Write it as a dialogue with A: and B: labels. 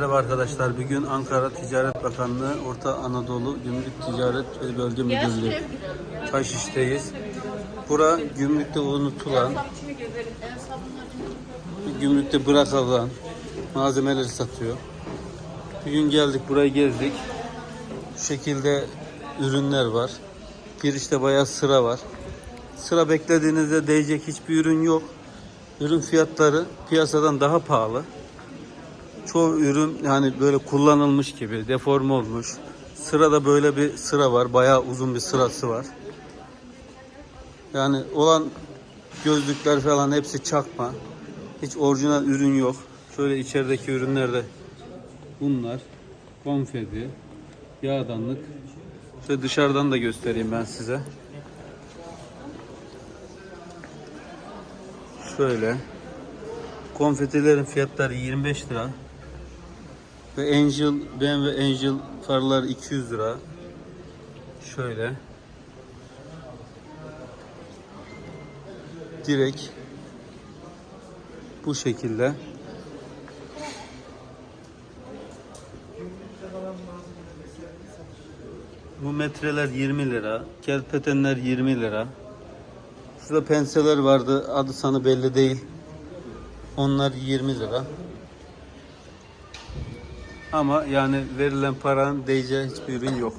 A: Merhaba arkadaşlar. Bugün Ankara Ticaret Bakanlığı Orta Anadolu Gümrük Ticaret ve Bölge Müdürlüğü Taşiş'teyiz. Bura gümrükte unutulan, gümrükte bırakılan malzemeleri satıyor. Bugün geldik burayı gezdik. Şu şekilde ürünler var. Girişte bayağı sıra var. Sıra beklediğinizde değecek hiçbir ürün yok. Ürün fiyatları piyasadan daha pahalı. Çoğu ürün yani böyle kullanılmış gibi, deforme olmuş. Sırada böyle bir sıra var. Bayağı uzun bir sırası var. Yani olan gözlükler falan hepsi çakma. Hiç orijinal ürün yok. Şöyle içerideki ürünler de bunlar. Konfeti, yağdanlık. Şöyle dışarıdan da göstereyim ben size. Şöyle. Konfetilerin fiyatları 25 lira. Ve Angel, BMW Angel farlar 200 lira. Şöyle. Direkt bu şekilde. Bu metreler 20 lira. Kerpetenler 20 lira. Şurada penseler vardı. Adı sanı belli değil. Onlar 20 lira. Ama yani verilen paranın değeceği hiçbir ürün yok.